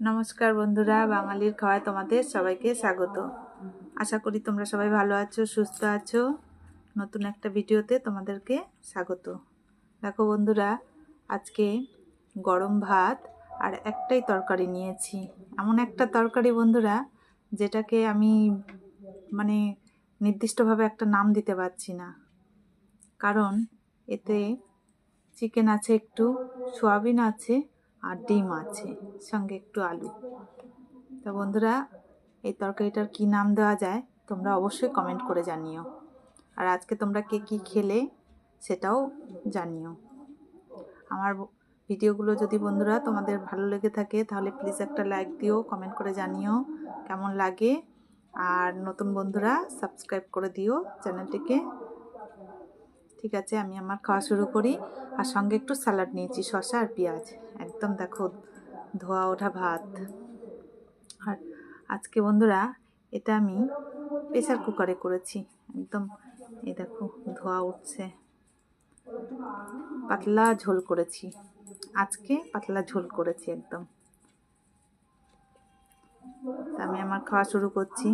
নমস্কার বন্ধুরা, বাঙালির খাওয়ায় তোমাদের সবাইকে স্বাগত। আশা করি তোমরা সবাই ভালো আছো, সুস্থ আছো। নতুন একটা ভিডিওতে তোমাদেরকে স্বাগত। দেখো বন্ধুরা, আজকে গরম ভাত আর একটাই তরকারি নিয়েছি। এমন একটা তরকারি বন্ধুরা, যেটাকে আমি মানে নির্দিষ্টভাবে একটা নাম দিতে পারছি না। কারণ এতে চিকেন আছে একটু, সোয়াবিন আছে আর ডিম আছে, সঙ্গে একটু আলু। তা বন্ধুরা, এই তরকারিটার কি নাম দেওয়া যায় তোমরা অবশ্যই কমেন্ট করে জানিও। আর আজকে তোমরা কে কী খেলে সেটাও জানিও। আমার ভিডিওগুলো যদি বন্ধুরা তোমাদের ভালো লেগে থাকে, তাহলে প্লিজ একটা লাইক দিও কমেন্ট করে জানিও কেমন লাগে। আর নতুন বন্ধুরা সাবস্ক্রাইব করে দিও চ্যানেলটিকে। ঠিক আছে, আমি আমার খাওয়া শুরু করি। আর সঙ্গে একটু স্যালাড নিয়েছি, শসা আর পেঁয়াজ। একদম দেখো, ধোয়া ওঠা ভাত। আর আজকে বন্ধুরা, এটা আমি প্রেসার কুকারে করেছি। একদম, এই দেখো, ধোয়া উঠছে। পাতলা ঝোল করেছি। আজকে পাতলা ঝোল করেছি একদম। আমি আমার খাওয়া শুরু করছি।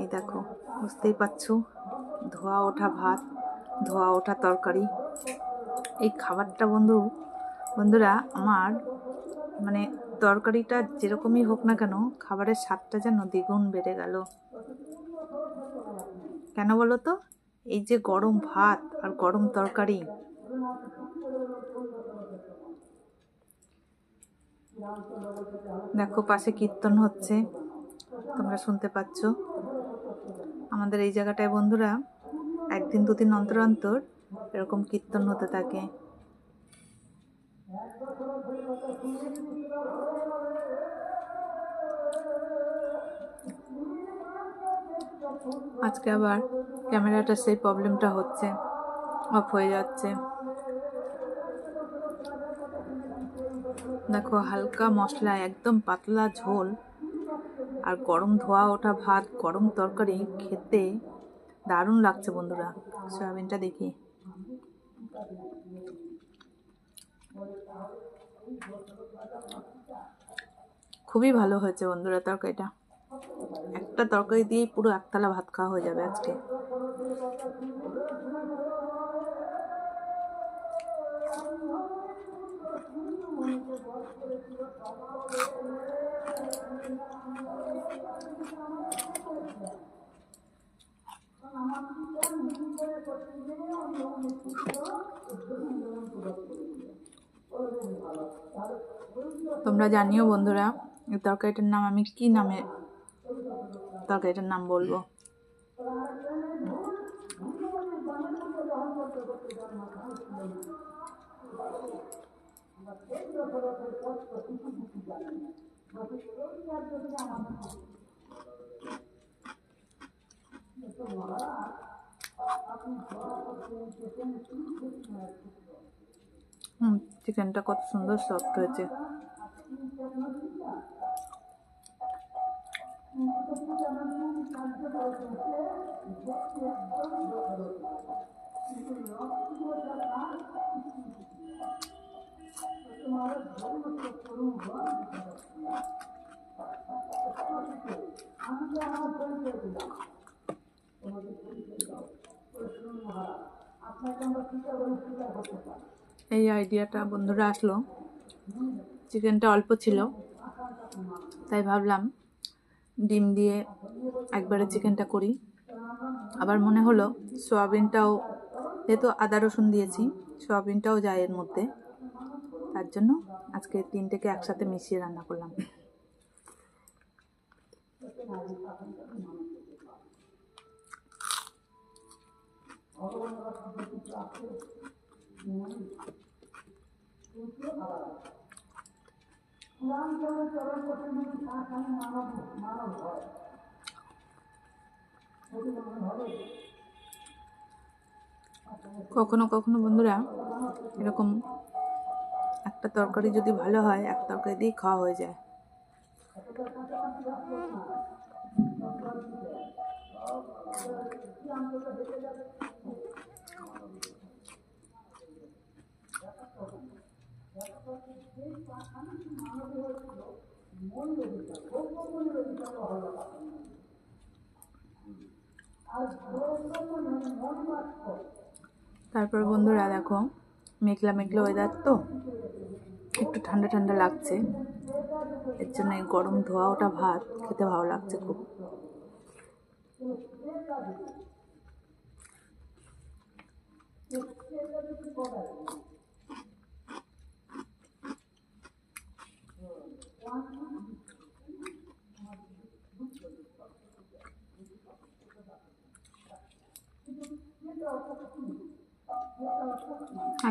এই দেখো, বুঝতেই পারছ? ধোয়া ওঠা ভাত, ধোয়া ওঠা তরকারি। এই খাবারটা বন্ধু, বন্ধুরা, আমার মানে তরকারিটা যেরকমই হোক না কেন, খাবারের স্বাদটা যেন দ্বিগুণ বেড়ে গেল। কেন বলো তো? এই যে গরম ভাত আর গরম তরকারি। দেখো, পাশে কীর্তন হচ্ছে। তোমরা শুনতে পাচ্ছ। আমাদের এই জায়গাটায় বন্ধুরা একদিন দুদিন অন্তর অন্তর এরকম কীর্তন হতে থাকে। আজকে আবার ক্যামেরাটা সেই প্রবলেমটা হচ্ছে, অফ হয়ে যাচ্ছে। দেখো হালকা মশলা, একদম পাতলা ঝোল। আর গরম ধোয়া, ওঠা ভাত, গরম তরকারি খেতে দারুণ লাগছে বন্ধুরা। সয়াবিনটা দেখি। খুবই ভালো হয়েছে বন্ধুরা তরকারিটা। একটা তরকারি দিয়েই পুরো একতলা ভাত খাওয়া হয়ে যাবে আজকে। তোমরা জানিও বন্ধুরা তরকারিটার নাম আমি কি নামে, তরকারিটার নাম বলব? হুম চিকেনটা কত সুন্দর সফট হয়েছে। এই আইডিয়াটা বন্ধুরা আসলো। চিকেনটা অল্প ছিল তাই ভাবলাম ডিম দিয়ে একবারে চিকেনটা করি। আবার মনে হলো সোয়াবিনটাও, যেহেতু আদা রসুন দিয়েছি, সোয়াবিনটাও যায় এর মধ্যে। তার জন্য আজকে তিনটেকে একসাথে মিশিয়ে রান্না করলাম। কখনো কখনো বন্ধুরা, এরকম একটা তরকারি যদি ভালো হয়, এক তরকারি দিয়ে খাওয়া হয়ে যায়। তারপর বন্ধুরা দেখো, মেঘলা মেঘলা ওয়েদার তো একটু ঠান্ডা ঠান্ডা লাগছে এর জন্য এই গরম ধোয়া ওটা ভাত খেতে ভালো লাগছে খুব Thank you.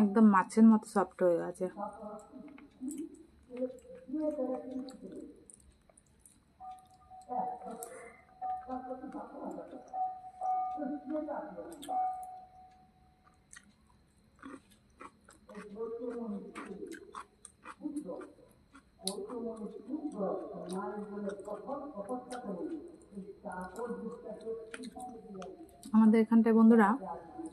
একদম মাছের মতো সফট হয়ে গেছে। আমাদের এখানটায় বন্ধুরা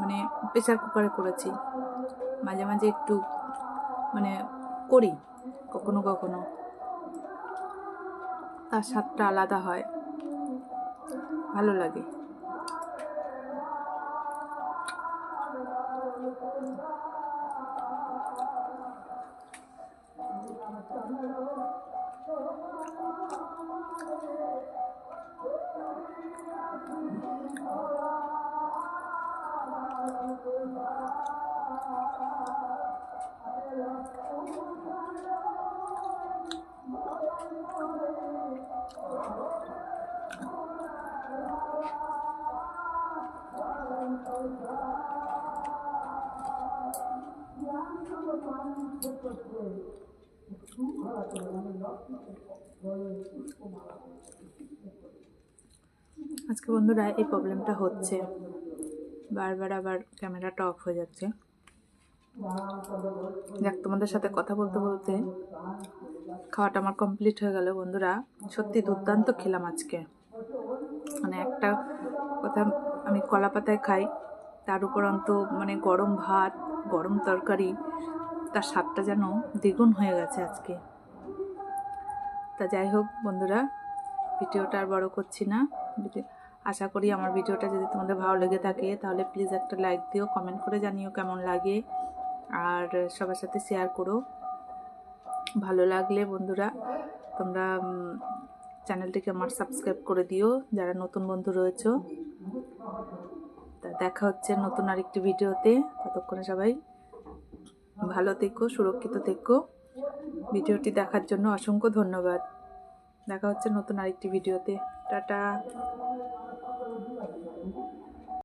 মানে প্রেশার কুকারে করেছি। মাঝে মাঝে একটু মানে করি, কখনো কখনো। তার স্বাদটা আলাদা হয়। ভালো লাগে। আজকে বন্ধুরা এই প্রবলেমটা হচ্ছে। বারবার আবার ক্যামেরাটা অফ হয়ে যাচ্ছে। যাক, তোমাদের সাথে কথা বলতে বলতে খাওয়াটা আমার কমপ্লিট হয়ে গেল বন্ধুরা। সত্যি দুর্দান্ত খেলাম আজকে। মানে একটা কথা আমি কলা পাতায় খাই, তার উপরন্ত মানে গরম ভাত, গরম তরকারি, তার স্বাদটা যেন দ্বিগুণ হয়ে গেছে আজকে। তা যাই হোক বন্ধুরা, ভিডিওটা আর বড় করছি না। আশা করি আমার ভিডিওটা যদি তোমাদের ভালো লেগে থাকে, তাহলে প্লিজ একটা লাইক দিও কমেন্ট করে জানিও কেমন লাগে। আর সবার সাথে শেয়ার করো। ভালো লাগলে বন্ধুরা, তোমরা চ্যানেলটিকে আমার সাবস্ক্রাইব করে দিও, যারা নতুন বন্ধু রয়েছো। তা দেখা হচ্ছে নতুন আরেকটি ভিডিওতে। ততক্ষণে সবাই ভালো থেকো, সুরক্ষিত থেকো। ভিডিওটি দেখার জন্য অসংখ্য ধন্যবাদ। দেখা হচ্ছে নতুন আরেকটি ভিডিওতে। টাটা।